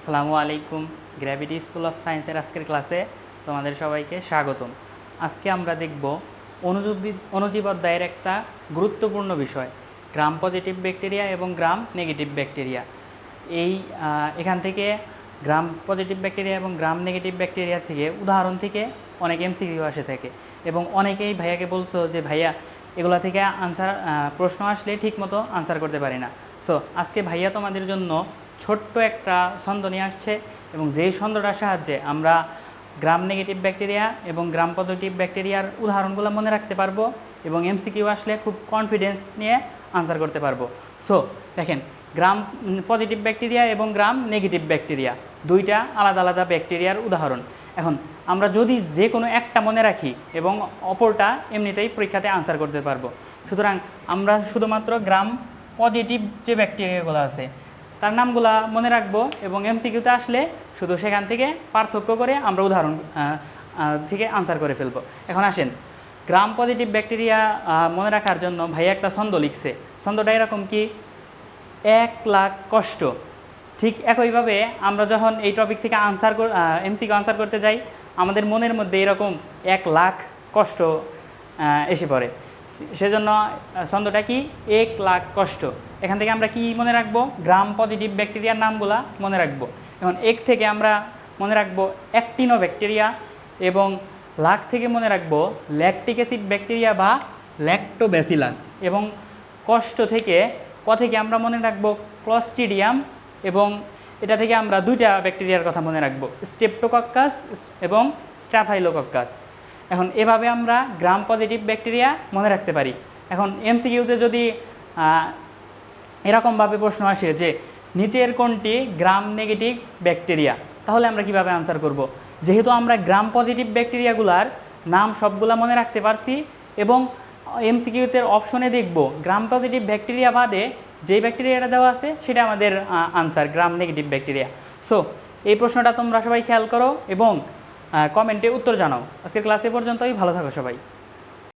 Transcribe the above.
আসসালামু আলাইকুম gravity school of সায়েন্সের আজকের ক্লাসে তোমাদের সবাইকে স্বাগতম। আজকে আমরা দেখব অনুজীব অনুজীব অধ্যায়ের একটা গুরুত্বপূর্ণ বিষয় গ্রাম পজিটিভ ব্যাকটেরিয়া এবং গ্রাম নেগেটিভ ব্যাকটেরিয়া এই এখান থেকে গ্রাম পজিটিভ ব্যাকটেরিয়া এবং গ্রাম নেগেটিভ ব্যাকটেরিয়া থেকে উদাহরণ থেকে অনেক এমসিকিউ আসে থাকে এবং অনেকেই ভাইয়াকে বলছো যে, ভাইয়া, এগুলা থেকে আনসার প্রশ্ন আসলে ঠিকমতো আনসার করতে পারি না। সো আজকে ভাইয়া তোমাদের জন্য ছোট্ট একটা ছন্দ নিয়ে আসছে এবং যেই ছন্দটার সাহায্যে আমরা গ্রাম নেগেটিভ ব্যাকটেরিয়া এবং গ্রাম পজিটিভ ব্যাকটেরিয়ার উদাহরণগুলো মনে রাখতে পারব এবং এমসিকিউ আসলে খুব কনফিডেন্স নিয়ে আনসার করতে পারব। সো দেখেন গ্রাম পজিটিভ ব্যাকটেরিয়া এবং গ্রাম নেগেটিভ ব্যাকটেরিয়া দুইটা আলাদা আলাদা ব্যাকটেরিয়ার উদাহরণ। এখন, আমরা যদি যে কোনো একটা মনে রাখি এবং অপরটা এমনিতেই পরীক্ষাতে আনসার করতে পারব। সুতরাং আমরা শুধুমাত্র গ্রাম পজিটিভ যে ব্যাকটেরিয়াগুলো আছে তার নামগুলা মনে রাখব এবং এমসিকিউতে আসলে শুধু সেখান থেকে পার্থক্য করে আমরা উদাহরণ থেকে আনসার করে ফেলব। এখন আসেন গ্রাম পজিটিভ ব্যাকটেরিয়া মনে রাখার জন্য ভাই একটা ছন্দ লিখছে। ছন্দটা এরকম কি, এক লাখ কষ্ট। ঠিক একইভাবে আমরা যখন এই টপিক থেকে আনসার এমসিকে আনসার করতে যাই, আমাদের মনের মধ্যে এরকম এক লাখ কষ্ট এসে পড়ে। সেজন্য ছন্দটা কি, এক লাখ কষ্ট। এখান থেকে আমরা কি মনে রাখব? গ্রাম পজিটিভ ব্যাকটেরিয়ার নামগুলা মনে রাখব। এখন এক থেকে আমরা মনে রাখব অ্যাক্টিনো ব্যাকটেরিয়া এবং লাখ থেকে মনে রাখব ল্যাকটিক অ্যাসিড ব্যাকটেরিয়া বা ল্যাক্টোব্যাসিলাস এবং কষ্ট থেকে, ক থেকে আমরা মনে রাখব ক্লস্টিডিয়াম এবং এটা থেকে আমরা দুইটা ব্যাকটেরিয়ার কথা মনে রাখব স্টেপটোকক্কাস এবং স্ট্যাফাইলোকক্কাস এখন এভাবে আমরা গ্রাম পজিটিভ ব্যাকটেরিয়া মনে রাখতে পারি। এখন এমসিকিউতে যদি এরকমভাবে প্রশ্ন আসে যে নিচের কোনটি গ্রাম নেগেটিভ ব্যাকটেরিয়া তাহলে আমরা কীভাবে আনসার করব? যেহেতু আমরা গ্রাম পজিটিভ ব্যাকটেরিয়াগুলার নাম সবগুলা মনে রাখতে পারছি এবং এমসিকিউতে অপশনে দেখব গ্রাম পজিটিভ ব্যাকটেরিয়া বাদে যে ব্যাকটেরিয়াটা দেওয়া আছে সেটা আমাদের answer gram negative bacteria so এই প্রশ্নটা তোমরা সবাই খেয়াল করো এবং কমেন্টে উত্তর জানাও। আজকের ক্লাসে পর্যন্তই, ভালো থাকো সবাই।